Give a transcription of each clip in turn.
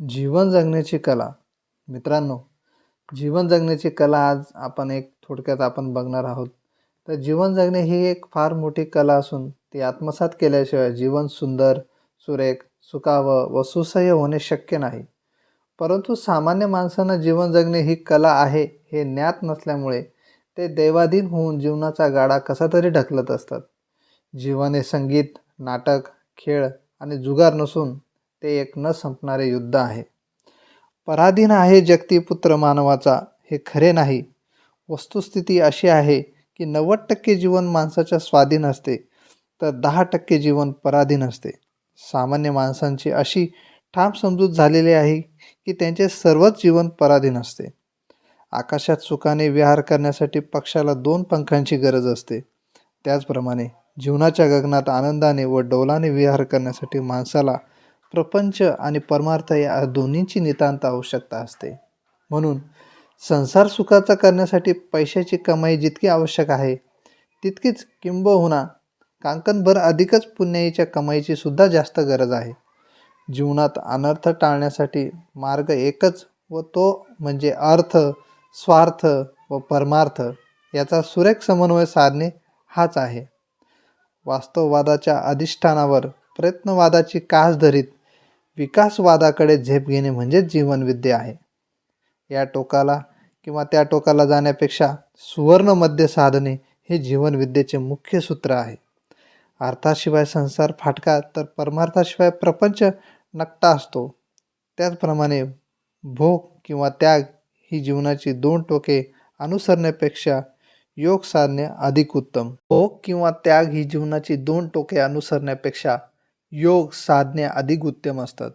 जीवन जगण्याची कला. मित्रांनो जीवन जगण्याची कला आज आपण एक थोडक्यात आपण बघणार आहोत. तर जीवन जगणे ही एक फार मोठी कला असून ती आत्मसात केल्याशिवाय जीवन सुंदर सुरेख सुखावं व सुसह्य होणे शक्य नाही. परंतु सामान्य माणसांना जीवन जगणे ही कला आहे हे ज्ञात नसल्यामुळे ते दैवाधीन होऊन जीवनाचा गाडा कसा तरी ढकलत असतात. जीवन हे संगीत नाटक खेळ आणि जुगार नसून ते एक न संपणारे युद्ध आहे. पराधीन आहे जगतीपुत्र मानवाचा हे खरे नाही. वस्तुस्थिती अशी आहे की नव्वद टक्के जीवन माणसाच्या स्वाधीन असते तर दहा टक्के जीवन पराधीन असते. सामान्य माणसांची अशी ठाम समजूत झालेली आहे की त्यांचे सर्वच जीवन पराधीन असते. आकाशात सुखाने विहार करण्यासाठी पक्षाला दोन पंखांची गरज असते. त्याचप्रमाणे जीवनाच्या गगनात आनंदाने व डौलाने विहार करण्यासाठी माणसाला प्रपंच आणि परमार्थ या दोन्हींची नितांत आवश्यकता असते. म्हणून संसार सुखाचा करण्यासाठी पैशाची कमाई जितकी आवश्यक आहे तितकीच किंबहुना कांकणभर अधिकच पुण्याईच्या कमाईची सुद्धा जास्त गरज आहे. जीवनात अनर्थ टाळण्यासाठी मार्ग एकच व तो म्हणजे अर्थ स्वार्थ व परमार्थ याचा सुरेख समन्वय साधणे हाच आहे. वास्तववादाच्या अधिष्ठानावर प्रयत्नवादाची कास धरीत विकासवादाकडे झेप घेणे म्हणजेच जीवनविद्या आहे. या टोकाला किंवा त्या टोकाला जाण्यापेक्षा सुवर्णमध्य साधने साधणे हे जीवनविद्येचे मुख्य सूत्र आहे. अर्थाशिवाय संसार फाटका तर परमार्थाशिवाय प्रपंच नकटा असतो. त्याचप्रमाणे भोग किंवा त्याग ही जीवनाची दोन टोके अनुसरण्यापेक्षा योग साधणे अधिक उत्तम. भोग किंवा त्याग ही जीवनाची दोन टोके अनुसरण्यापेक्षा योग साधने अधिक उत्तम असतात.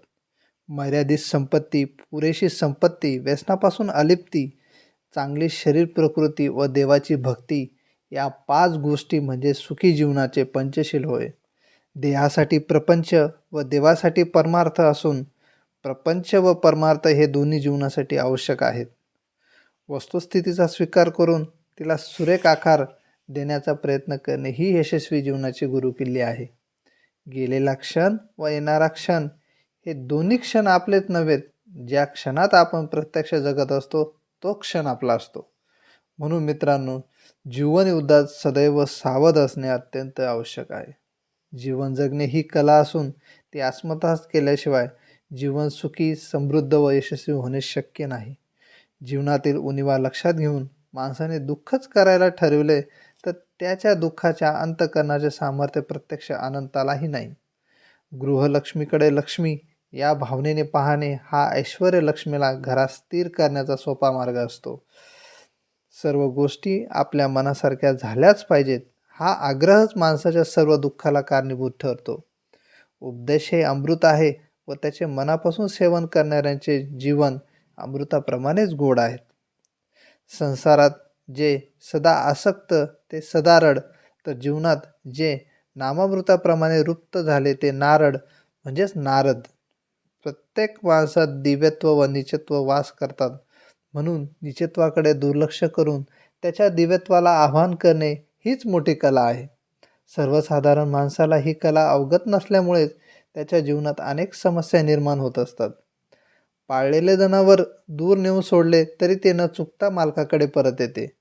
मर्यादित संपत्ती पुरेशी संपत्ती व्यसनापासून अलिप्ती चांगली शरीर प्रकृती व देवाची भक्ती या पाच गोष्टी म्हणजे सुखी जीवनाचे पंचशील होय. देहासाठी प्रपंच व देवासाठी परमार्थ असून प्रपंच व परमार्थ हे दोन्ही जीवनासाठी आवश्यक आहेत. वस्तुस्थितीचा स्वीकार करून तिला सुरेख आकार देण्याचा प्रयत्न करणे ही यशस्वी जीवनाची गुरुकिल्ली आहे. गेलेला क्षण व येणारा क्षण हे दोन्ही क्षण आपलेच नव्हेत. ज्या क्षणात आपण प्रत्यक्ष जगत असतो तो क्षण आपला असतो. म्हणून मित्रांनो जीवन युद्धात सदैव सावध असणे अत्यंत आवश्यक आहे. जीवन जगणे ही कला असून ती आत्मतास केल्याशिवाय जीवन सुखी समृद्ध व यशस्वी होणे शक्य नाही. जीवनातील उणिवा लक्षात घेऊन माणसाने दुःखच करायला ठरवले त्याच्या दुःखाच्या अंत करण्याचे सामर्थ्य प्रत्यक्ष अनंतालाही नाही. गृहलक्ष्मीकडे लक्ष्मी या भावनेने पाहणे हा ऐश्वर लक्ष्मीला घरात स्थिर करण्याचा सोपा मार्ग असतो. सर्व गोष्टी आपल्या मनासारख्या झाल्याच पाहिजेत हा आग्रहच माणसाच्या सर्व दुःखाला कारणीभूत ठरतो. उपदेश हे अमृत आहे व त्याचे मनापासून सेवन करणाऱ्यांचे जीवन अमृताप्रमाणेच गोड आहेत संसारात जे सदा आसक्त ते सदारड. तर जीवनात जे नामामृताप्रमाणे रुप्त झाले ते नारड म्हणजेच नारद. प्रत्येक माणसात दिव्यत्व व निचत्व वास करतात. म्हणून निचत्वाकडे दुर्लक्ष करून त्याच्या दिव्यत्वाला आव्हान करणे हीच मोठी कला आहे. सर्वसाधारण माणसाला ही कला अवगत नसल्यामुळेच त्याच्या जीवनात अनेक समस्या निर्माण होत असतात. पाळलेले जनावर दूर नेऊन सोडले तरी ते न चुकता मालकाकडे परत येते.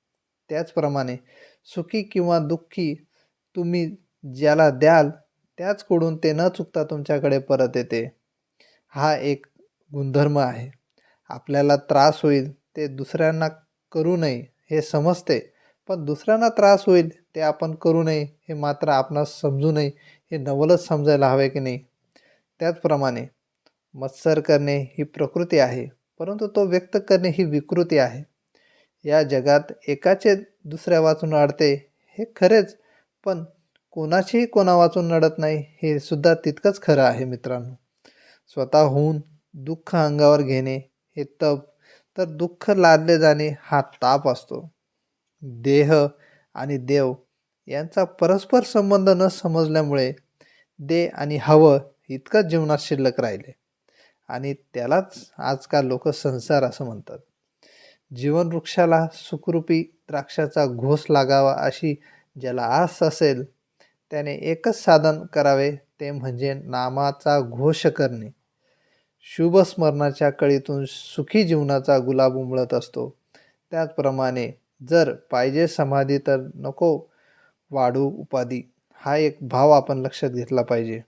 त्याचप्रमाणे सुखी किंवा दुःखी तुम्ही ज्याला द्याल त्याचकडून ते न चुकता तुमच्याकडे परत येते. हा एक गुणधर्म आहे. आपल्याला त्रास होईल ते दुसऱ्यांना करू नये हे समजते. पण दुसऱ्यांना त्रास होईल ते आपण करू नये हे मात्र आपणास समजू नये हे नवलच समजायला हवे की नाही. त्याचप्रमाणे मत्सर करणे ही प्रकृती आहे परंतु तो व्यक्त करणे ही विकृती आहे. या जगात एकाचे दुसऱ्या वाचून अडते हे खरेच. पण कोणाशीही कोणा वाचून नडत नाही हे सुद्धा तितकंच खरं आहे मित्रांनो. स्वतःहून दुःख अंगावर घेणे हे तप. तर दुःख लादले जाणे हा ताप असतो. देह आणि देव यांचा परस्पर संबंध न समजल्यामुळे दे आणि हवं इतकंच जीवनात शिल्लक राहिले. आणि त्यालाच आजकाल लोक संसार असं म्हणतात. जीवनवृक्षाला सुखरूपी द्राक्षाचा घोस लागावा अशी ज्याला आस असेल त्याने एकच साधन करावे ते म्हणजे नामाचा घोष करणे. शुभस्मरणाच्या कळीतून सुखी जीवनाचा गुलाब उमळत असतो. त्याचप्रमाणे जर पाहिजे समाधी तर नको वाढू उपाधी हा एक भाव आपण लक्षात घेतला पाहिजे.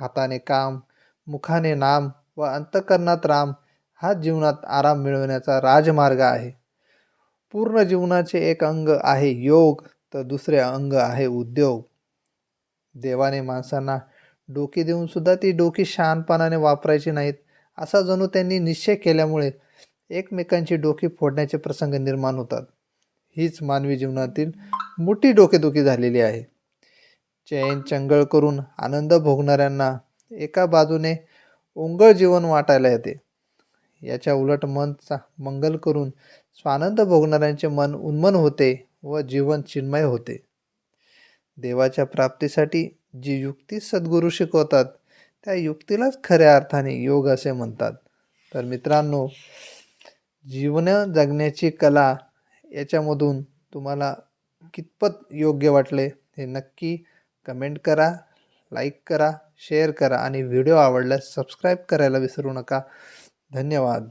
हाताने काम मुखाने नाम व अंतकरणात राम हा जीवनात आराम मिळवण्याचा राजमार्ग आहे. पूर्ण जीवनाचे एक अंग आहे योग तर दुसरे अंग आहे उद्योग. देवाने माणसांना डोकी देऊन सुद्धा ती डोकी शहाणपणाने वापरायची नाहीत असा जणू त्यांनी निश्चय केल्यामुळे एकमेकांची डोकी फोडण्याचे प्रसंग निर्माण होतात. हीच मानवी जीवनातील मोठी डोकेदुखी झालेली आहे. चैन चंगळ करून आनंद भोगणाऱ्यांना एका बाजूने ओंगळ जीवन वाटायला येते. याच्या उलट मनचा मंगल करून स्वानंद भोगणाऱ्यांचे मन उन्मन होते व जीवन चिन्मय होते. देवाच्या प्राप्तीसाठी जी युक्ती सद्गुरू शिकवतात त्या युक्तीलाच खऱ्या अर्थाने योग असे म्हणतात. तर मित्रांनो जीवन जगण्याची कला याच्यामधून तुम्हाला कितपत योग्य वाटले हे नक्की कमेंट करा लाईक करा शेअर करा आणि व्हिडिओ आवडल्यास सबस्क्राईब करायला विसरू नका. धन्यवाद.